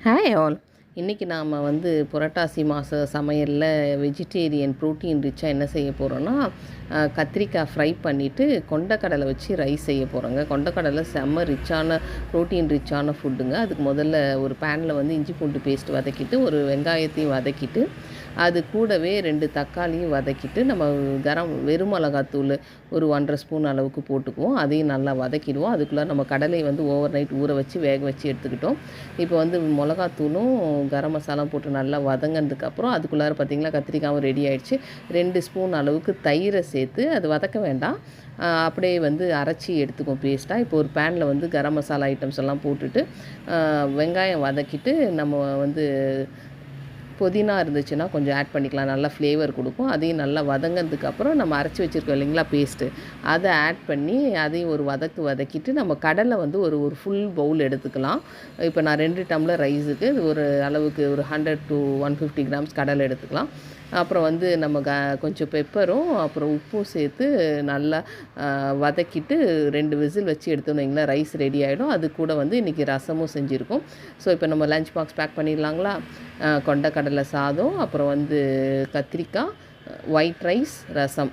Hi all இன்றைக்கி நாம் வந்து புரட்டாசி மாத சமையலில் வெஜிடேரியன் ப்ரோட்டீன் ரிச்சாக என்ன செய்ய போகிறோன்னா கத்திரிக்காய் ஃப்ரை பண்ணிவிட்டு கொண்டக்கடலை வச்சு ரைஸ் செய்ய போகிறோங்க கொண்டக்கடலை செம்ம ரிச்சான ப்ரோட்டீன் ரிச்சான ஃபுட்டுங்க அதுக்கு முதல்ல ஒரு பேனில் வந்து இஞ்சி பூண்டு பேஸ்ட் வதக்கிட்டு ஒரு வெங்காயத்தையும் வதக்கிட்டு அது கூடவே ரெண்டு தக்காளியும் வதக்கிட்டு நம்ம கரம் வெறும் மிளகாத்தூள் ஒரு ஒன்றரை ஸ்பூன் அளவுக்கு போட்டுக்குவோம். அதையும் நல்லா வதக்கிடுவோம். அதுக்குள்ளே நம்ம கடலை வந்து ஓவர் நைட் ஊற வச்சு வேக வச்சு எடுத்துக்கிட்டோம். இப்போ வந்து மிளகாத்தூளும் கரம் மசாலா போட்டு நல்லா வதங்கினதுக்கப்புறம் அதுக்குள்ளார பார்த்திங்களா கத்திரிக்காயும் ரெடி ஆகிடுச்சு ரெண்டு ஸ்பூன் அளவுக்கு தயிரை சேர்த்து அது வதக்க வேண்டாம். அப்படியே வந்து அரைச்சி எடுத்துக்கும் பேஸ்ட்டாக இப்போ ஒரு பேனில் வந்து கரம் மசாலா ஐட்டம்ஸ் எல்லாம் போட்டுட்டு வெங்காயம் வதக்கிட்டு நம்ம வந்து புதினா இருந்துச்சுன்னா கொஞ்சம் ஆட் பண்ணிக்கலாம். நல்லா ஃப்ளேவர் கொடுக்கும். அதையும் நல்லா வதங்கினதுக்கப்புறம் நம்ம அரைச்சி வச்சுருக்கோம் இல்லைங்களா பேஸ்ட்டு அதை ஆட் பண்ணி அதையும் ஒரு வதக்கு வதக்கிட்டு நம்ம கடலை வந்து ஒரு ஒரு ஃபுல் பவுல் எடுத்துக்கலாம். இப்போ நான் ரெண்டு டம்ளர் ரைஸுக்கு ஒரு அளவுக்கு ஒரு hundred to one fifty grams கடலை எடுத்துக்கலாம். அப்புறம் வந்து நம்ம க கொஞ்சம் பெப்பரும் அப்புறம் உப்பும் சேர்த்து நல்லா வதக்கிட்டு ரெண்டு விசில் வச்சு எடுத்தோம்னு வைங்களேன் ரைஸ் ரெடி ஆகிடும் அது கூட வந்து இன்றைக்கி ரசமும் செஞ்சுருக்கோம். ஸோ இப்போ நம்ம லஞ்ச் பாக்ஸ் பேக் பண்ணிடலாங்களா? ஆ, கடலை சாதம் அப்புறம் வந்து கத்திரிக்காய் ஒயிட் ரைஸ் ரசம்.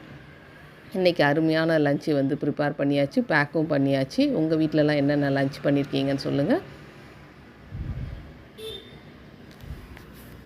இன்றைக்கி அருமையான லஞ்சு வந்து ப்ரிப்பேர் பண்ணியாச்சு பேக்கும் பண்ணியாச்சு. உங்கள் வீட்டிலலாம் என்னென்ன லஞ்ச் பண்ணியிருக்கீங்கன்னு சொல்லுங்கள்